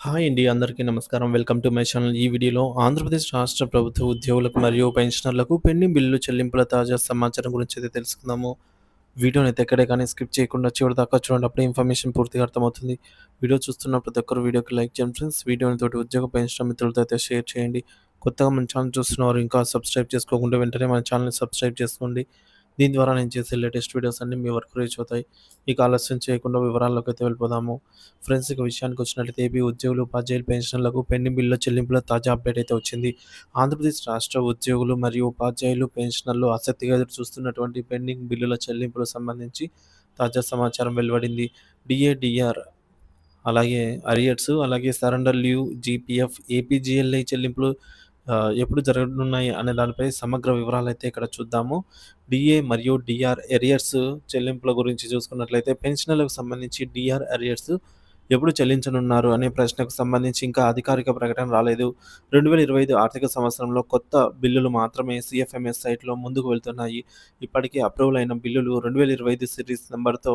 Hi అండి. అందరికీ నమస్కారం. Welcome to my channel. ఈ వీడియోలో ఆంధ్రప్రదేశ్ రాష్ట్ర ప్రభుత్వ ఉద్యోగులకు మరియు పెన్షనర్లకు పెండింగ్ బిల్లు చెల్లింపుల తాజా సమాచారం గురించి అయితే తెలుసుకుందాము. అయితే ఎక్కడే కానీ స్కిప్ చేయకుండా చివరిదాకా చూడండి. అప్పుడే ఇన్ఫర్మేషన్ పూర్తిగా అర్థమవుతుంది. వీడియో చూస్తున్న ప్రతి ఒక్కరు వీడియోకి లైక్ చేయండి ఫ్రెండ్స్. వీడియోని తోటి ఉద్యోగ పెన్షన్ మిత్రులతో అయితే షేర్ చేయండి. కొత్తగా మన ఛానల్ చూస్తున్నవారు ఇంకా సబ్స్క్రైబ్ చేసుకోకుండా వెంటనే మన ఛానల్‌ని సబ్స్క్రైబ్ చేసుకోండి. దీని ద్వారా నేను చేసే లేటెస్ట్ వీడియోస్ అన్నీ మీ వరకు రీచ్ అవుతాయి. మీకు ఆలస్యం చేయకుండా వివరాల్లోకి అయితే వెళ్ళిపోదాము. ఫ్రెండ్స్ ఇక విషయానికి వచ్చినట్లయితే ఏపీ ఉద్యోగులు, ఉపాధ్యాయులు, పెన్షన్లకు పెండింగ్ బిల్లుల చెల్లింపుల తాజా అప్డేట్ అయితే వచ్చింది. ఆంధ్రప్రదేశ్ రాష్ట్ర ఉద్యోగులు మరియు ఉపాధ్యాయులు, పెన్షనర్లు ఆసక్తిగా ఎదురు చూస్తున్నటువంటి పెండింగ్ బిల్లుల చెల్లింపులకు సంబంధించి తాజా సమాచారం వెలువడింది. డిఏడిఆర్ అలాగే అరియర్స్, అలాగే సరెండర్ లీవ్, జీపీఎఫ్, ఏపీజీఎల్ఐ చెల్లింపులు ఎప్పుడు జరగనున్నాయి అనే దానిపై సమగ్ర వివరాలు అయితే ఇక్కడ చూద్దాము. డిఏ మరియు డిఆర్ ఎరియర్స్ చెల్లింపుల గురించి చూసుకున్నట్లయితే పెన్షనర్లకు సంబంధించి డిఆర్ ఎరియర్స్ ఎప్పుడు చెల్లించనున్నారు అనే ప్రశ్నకు సంబంధించి ఇంకా అధికారిక ప్రకటన రాలేదు. 2025 ఆర్థిక సంవత్సరంలో కొత్త బిల్లులు మాత్రమే సిఎఫ్ఎంఎస్ సైట్‌లో ముందుకు వెళ్తున్నాయి. ఇప్పటికే అప్రూవల్ అయిన బిల్లులు 2025 సిరీస్ నెంబర్తో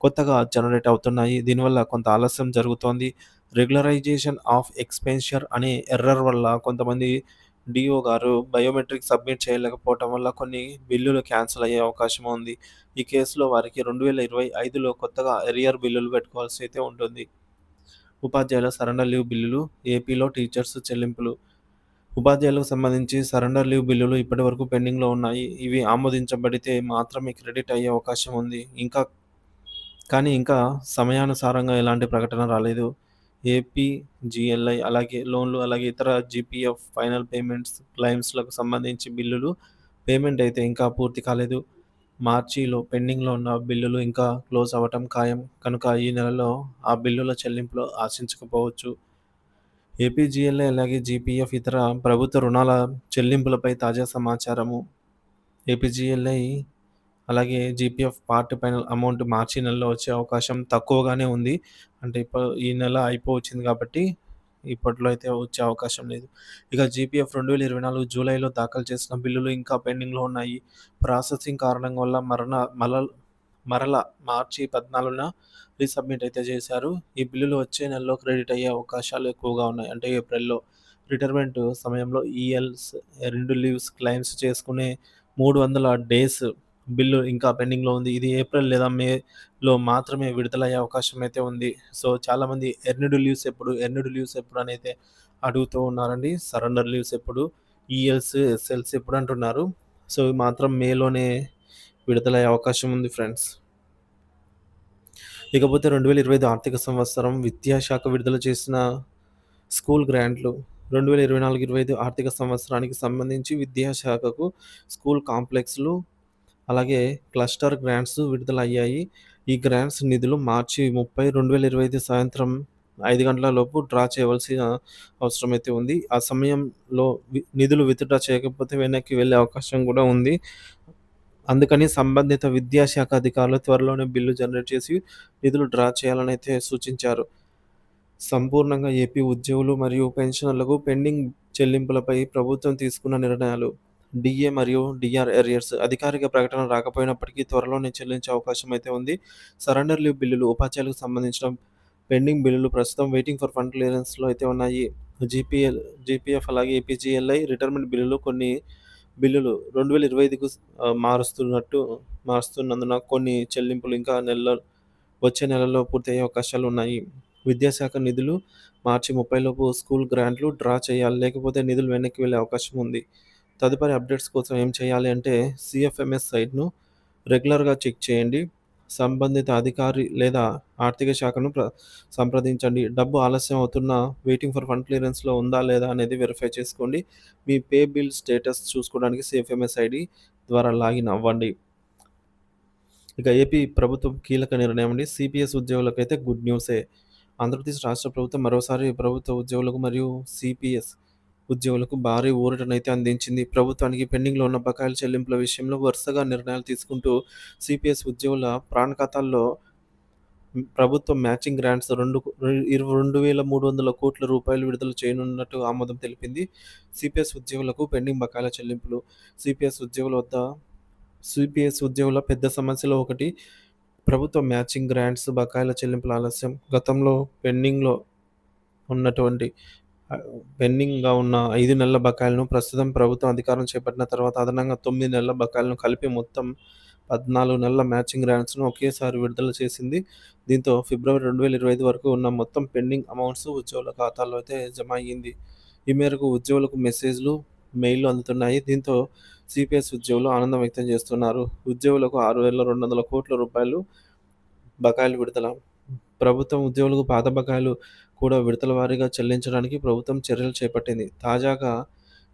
కొత్తగా జనరేట్ అవుతున్నాయి. దీనివల్ల కొంత ఆలస్యం జరుగుతోంది. రెగ్యులరైజేషన్ ఆఫ్ ఎక్స్‌పెన్షర్ అనే ఎర్రర్ వల్ల కొంతమంది డిఓ గారు బయోమెట్రిక్ సబ్మిట్ చేయలేకపోవటం వల్ల కొన్ని బిల్లులు క్యాన్సిల్ అయ్యే అవకాశం ఉంది. ఈ కేసులో వారికి 2025లో కొత్తగా ఎరియర్ బిల్లులు పెట్టుకోవాల్సి అయితే ఉంటుంది. ఉపాధ్యాయుల సరెండర్ లీవ్ బిల్లులు ఏపీలో టీచర్స్ చెల్లింపులు ఉపాధ్యాయులకు సంబంధించి సరెండర్ లీవ్ బిల్లులు ఇప్పటివరకు పెండింగ్‌లో ఉన్నాయి. ఇవి ఆమోదించబడితే మాత్రమే క్రెడిట్ అయ్యే అవకాశం ఉంది. ఇంకా కానీ ఇంకా సమయానుసారంగా ఎలాంటి ప్రకటన రాలేదు. ఏపీజీఎల్ఐ అలాగే లోన్లు అలాగే ఇతర జీపీఎఫ్ ఫైనల్ పేమెంట్స్ క్లైమ్స్లకు సంబంధించి బిల్లులు పేమెంట్ అయితే ఇంకా పూర్తి కాలేదు. మార్చిలో పెండింగ్‌లో ఉన్న బిల్లులు ఇంకా క్లోజ్ అవ్వటం ఖాయం. కనుక ఈ నెలలో ఆ బిల్లుల చెల్లింపులు ఆశించకపోవచ్చు. ఏపీజీఎల్ఐ అలాగే జీపీఎఫ్ ఇతర ప్రభుత్వ రుణాల చెల్లింపులపై తాజా సమాచారము. ఏపీజీఎల్ఐ అలాగే జీపీఎఫ్ పార్ట్ పైన అమౌంట్ మార్చి నెలలో వచ్చే అవకాశం తక్కువగానే ఉంది. అంటే ఇప్పుడు ఈ నెల అయిపోవచ్చింది కాబట్టి ఇప్పట్లో అయితే వచ్చే అవకాశం లేదు. ఇక జీపీఎఫ్ 2024 జూలైలో దాఖలు చేసిన బిల్లులు ఇంకా పెండింగ్‌లో ఉన్నాయి. ప్రాసెసింగ్ కారణం వల్ల మరణ మరల మరల మార్చి 14న రీసబ్మిట్ అయితే చేశారు. ఈ బిల్లులు వచ్చే నెలలో క్రెడిట్ అయ్యే అవకాశాలు ఎక్కువగా ఉన్నాయి. అంటే ఏప్రిల్‌లో రిటైర్మెంట్ సమయంలో ఈఎల్స్, రెండు లీవ్స్ క్లైమ్స్ చేసుకునే 300 డేస్ బిల్లు ఇంకా పెండింగ్‌లో ఉంది. ఇది ఏప్రిల్ లేదా మేలో మాత్రమే విడుదలయ్యే అవకాశం అయితే ఉంది. సో చాలామంది ఎర్నిడు లీవ్స్ ఎప్పుడు, ఎర్నిడు లీవ్స్ ఎప్పుడు అని అయితే అడుగుతూ ఉన్నారండి. సరెండర్ లీవ్స్ ఎప్పుడు, ఈఎల్స్, ఎస్ఎల్స్ ఎప్పుడు అంటున్నారు. సో ఇవి మాత్రం మేలోనే విడుదలయ్యే అవకాశం ఉంది ఫ్రెండ్స్. ఇకపోతే 2025 ఆర్థిక సంవత్సరం విద్యాశాఖ విడుదల చేసిన స్కూల్ గ్రాంట్లు 2024, 25 ఆర్థిక సంవత్సరానికి సంబంధించి విద్యాశాఖకు స్కూల్ కాంప్లెక్స్‌లు అలాగే క్లస్టర్ గ్రాంట్స్ విడుదలయ్యాయి. ఈ గ్రాంట్స్ నిధులు మార్చి 30, 2025 సాయంత్రం 5 గంటల లోపు డ్రా చేయవలసిన అవసరం అయితే ఉంది. ఆ సమయంలో వి నిధులు విత్‌డ్రా చేయకపోతే వెనక్కి వెళ్ళే అవకాశం కూడా ఉంది. అందుకని సంబంధిత విద్యాశాఖ అధికారులు త్వరలోనే బిల్లు జనరేట్ చేసి నిధులు డ్రా చేయాలని అయితే సూచించారు. సంపూర్ణంగా ఏపీ ఉద్యోగులు మరియు పెన్షనర్లకు పెండింగ్ చెల్లింపులపై ప్రభుత్వం తీసుకున్న నిర్ణయాలు. డీఏ మరియు డిఆర్ ఎరియర్స్ అధికారిక ప్రకటన రాకపోయినప్పటికీ త్వరలోనే చెల్లించే అవకాశం అయితే ఉంది. సరెండర్ లీవ్ బిల్లులు ఉపాధ్యాయులకు సంబంధించిన పెండింగ్ బిల్లులు ప్రస్తుతం వెయిటింగ్ ఫర్ ఫండ్ క్లియరెన్స్‌లో అయితే ఉన్నాయి. జీపీఎల్ జీపీఎఫ్ అలాగే ఏపీజీఎల్ఐ రిటైర్మెంట్ బిల్లులు కొన్ని బిల్లులు రెండు వేల ఇరవై ఐదుకు మారుస్తున్నట్టు మారుస్తున్నందున కొన్ని చెల్లింపులు ఇంకా నెలలో వచ్చే నెలలో పూర్తయ్యే అవకాశాలు ఉన్నాయి. విద్యాశాఖ నిధులు మార్చి 30 లోపు స్కూల్ గ్రాంట్లు డ్రా చేయాలి. లేకపోతే నిధులు వెనక్కి వెళ్ళే అవకాశం ఉంది. తదుపరి అప్డేట్స్ కోసం ఏం చేయాలి అంటే సిఎఫ్ఎంఎస్ సైట్‌ను రెగ్యులర్‌గా చెక్ చేయండి. సంబంధిత అధికారి లేదా ఆర్థిక శాఖను ప్ర సంప్రదించండి. డబ్బు ఆలస్యం అవుతున్న వెయిటింగ్ ఫర్ ఫండ్ క్లియరెన్స్‌లో ఉందా లేదా అనేది వెరిఫై చేసుకోండి. మీ పే బిల్ స్టేటస్ చూసుకోవడానికి సిఎఫ్ఎంఎస్ ఐడి ద్వారా లాగిన్ అవ్వండి. ఇక ఏపీ ప్రభుత్వం కీలక నిర్ణయం అండి. సీపీఎస్ ఉద్యోగులకైతే గుడ్ న్యూసే. ఆంధ్రప్రదేశ్ రాష్ట్ర ప్రభుత్వం మరోసారి ప్రభుత్వ ఉద్యోగులకు మరియు సీపీఎస్ ఉద్యోగులకు భారీ ఊరటనైతే అందించింది. ప్రభుత్వానికి పెండింగ్‌లో ఉన్న బకాయిల చెల్లింపుల విషయంలో వరుసగా నిర్ణయాలు తీసుకుంటూ సిపిఎస్ ఉద్యోగుల ప్రాణ ఖాతాల్లో ప్రభుత్వం మ్యాచింగ్ గ్రాంట్స్ రెండు ఇరవై 2300 కోట్ల రూపాయలు విడుదల చేయనున్నట్టు ఆమోదం తెలిపింది. సిపిఎస్ ఉద్యోగులకు పెండింగ్ బకాయిల చెల్లింపులు సిపిఎస్ ఉద్యోగుల వద్ద సిపిఎస్ ఉద్యోగుల పెద్ద సమస్యలో ఒకటి ప్రభుత్వ మ్యాచింగ్ గ్రాంట్స్ బకాయిల చెల్లింపుల ఆలస్యం. గతంలో పెండింగ్‌లో ఉన్నటువంటి పెండింగ్‌గా ఉన్న ఐదు నెలల బకాయిలను ప్రస్తుతం ప్రభుత్వం అధికారం చేపట్టిన తర్వాత అదనంగా తొమ్మిది నెలల బకాయిలను కలిపి మొత్తం 14 నెలల మ్యాచింగ్ గ్రాంట్స్‌ను ఒకేసారి విడుదల చేసింది. దీంతో ఫిబ్రవరి 2025 వరకు ఉన్న మొత్తం పెండింగ్ అమౌంట్స్ ఉద్యోగుల ఖాతాల్లో అయితే జమ అయ్యింది. ఈ మేరకు ఉద్యోగులకు మెసేజ్‌లు, మెయిల్‌లు అందుతున్నాయి. దీంతో సీపీఎస్ ఉద్యోగులు ఆనందం వ్యక్తం చేస్తున్నారు. ఉద్యోగులకు 6,200 కోట్ల రూపాయలు బకాయిలు విడుదల. ప్రభుత్వం ఉద్యోగులకు పాత బకాయిలు కూడా విడతల వారీగా చెల్లించడానికి ప్రభుత్వం చర్యలు చేపట్టింది. తాజాగా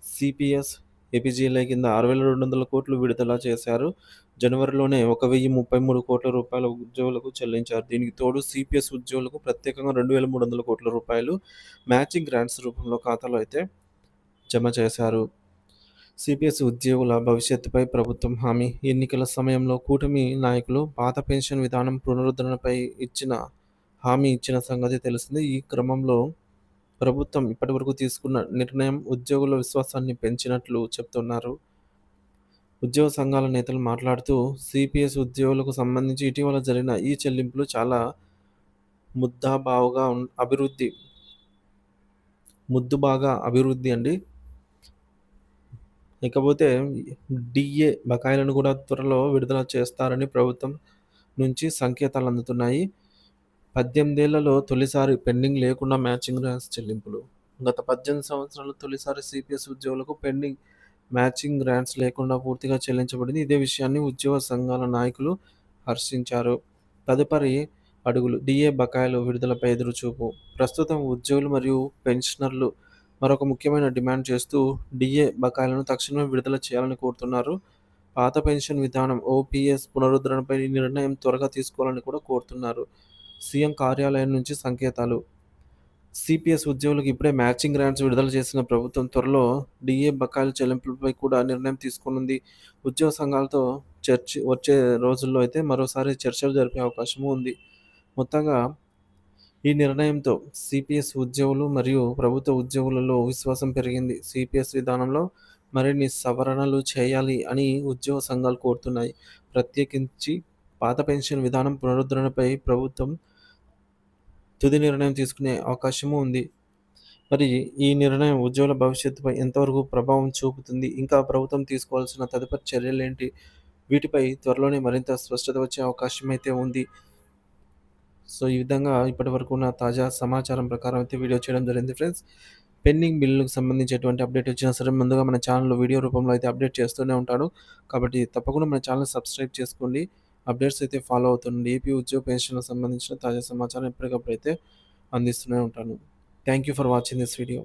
సీపీఎస్, ఏపీజీఎల్ఐ కింద 6,200 కోట్లు విడుదల చేశారు. జనవరిలోనే 1,033 కోట్ల రూపాయలు ఉద్యోగులకు చెల్లించారు. దీనికి తోడు సీపీఎస్ ఉద్యోగులకు ప్రత్యేకంగా 2,300 కోట్ల రూపాయలు మ్యాచింగ్ గ్రాంట్స్ రూపంలో ఖాతాలో అయితే జమ చేశారు. సీపీఎస్ ఉద్యోగుల భవిష్యత్తుపై ప్రభుత్వం హామీ ఎన్నికల సమయంలో కూటమి నాయకులు పాత పెన్షన్ విధానం పునరుద్ధరణపై ఇచ్చిన హామీ ఇచ్చిన సంగతి తెలిసింది ఈ క్రమంలో ప్రభుత్వం ఇప్పటివరకు తీసుకున్న నిర్ణయం ఉద్యోగుల విశ్వాసాన్ని పెంచినట్లు చెప్తున్నారు. ఉద్యోగ సంఘాల నేతలు మాట్లాడుతూ సీపీఎస్ ఉద్యోగులకు సంబంధించి ఇటీవల జరిగిన ఈ చెల్లింపులు చాలా ముద్దాబావుగా అభివృద్ధి అభివృద్ధి ముద్దుబాగా అభివృద్ధి అండి. ఇకపోతే డీఏ బకాయిలను కూడా త్వరలో విడుదల చేస్తారని ప్రభుత్వం నుంచి సంకేతాలు అందుతున్నాయి. పద్దెనిమిదేళ్ళలో తొలిసారి పెండింగ్ లేకుండా మ్యాచింగ్ గ్రాంట్స్ చెల్లింపులు. గత పద్దెనిమిది సంవత్సరాలు తొలిసారి సిపిఎస్ ఉద్యోగులకు పెండింగ్ మ్యాచింగ్ గ్రాంట్స్ లేకుండా పూర్తిగా చెల్లించబడింది. ఇదే విషయాన్ని ఉద్యోగ సంఘాల నాయకులు హర్షించారు. తదుపరి అడుగులు డిఏ బకాయిలు విడుదలపై ఎదురుచూపు. ప్రస్తుతం ఉద్యోగులు మరియు పెన్షనర్లు మరొక ముఖ్యమైన డిమాండ్ చేస్తూ డీఏ బకాయిలను తక్షణమే విడుదల చేయాలని కోరుతున్నారు. పాత పెన్షన్ విధానం ఓపీఎస్ పునరుద్ధరణపై నిర్ణయం త్వరగా తీసుకోవాలని కూడా కోరుతున్నారు. సీఎం కార్యాలయం నుంచి సంకేతాలు. సీపీఎస్ ఉద్యోగులకు ఇప్పుడే మ్యాచింగ్ గ్రాంట్స్ విడుదల చేసిన ప్రభుత్వం త్వరలో డీఏ బకాయిల చెల్లింపులపై కూడా నిర్ణయం తీసుకునుంది ఉద్యోగ సంఘాలతో చర్చ వచ్చే రోజుల్లో అయితే మరోసారి చర్చలు జరిపే అవకాశము ఉంది. మొత్తంగా ఈ నిర్ణయంతో సిపిఎస్ ఉద్యోగులు మరియు ప్రభుత్వ ఉద్యోగులలో విశ్వాసం పెరిగింది. సిపిఎస్ విధానంలో మరిన్ని సవరణలు చేయాలి అని ఉద్యోగ సంఘాలు కోరుతున్నాయి. ప్రత్యేకించి పాత పెన్షన్ విధానం పునరుద్ధరణపై ప్రభుత్వం తుది నిర్ణయం తీసుకునే అవకాశము ఉంది. మరి ఈ నిర్ణయం ఉద్యోగుల భవిష్యత్తుపై ఎంతవరకు ప్రభావం చూపుతుంది? ఇంకా ప్రభుత్వం తీసుకోవాల్సిన తదుపరి చర్యలేంటి? వీటిపై త్వరలోనే మరింత స్పష్టత వచ్చే అవకాశం అయితే ఉంది. సో, ఈ విధంగా ఇప్పటివరకు ఉన్న తాజా సమాచారం ప్రకారం అయితే వీడియో చేయడం జరిగింది ఫ్రెండ్స్. పెండింగ్ బిల్లులకు సంబంధించి ఎటువంటి అప్డేట్ వచ్చినా సరే ముందుగా మన ఛానల్‌లో వీడియో రూపంలో అయితే అప్డేట్ చేస్తూనే ఉంటాను. కాబట్టి తప్పకుండా మన ఛానల్ సబ్స్క్రైబ్ చేసుకోండి. అప్డేట్స్ అయితే ఫాలో అవుతుంది ఏపీ ఉద్యోగ పెన్షన్‌లకు సంబంధించిన తాజా సమాచారం ఎప్పటికప్పుడు అయితే అందిస్తూనే ఉంటాను. Thank you for watching this video.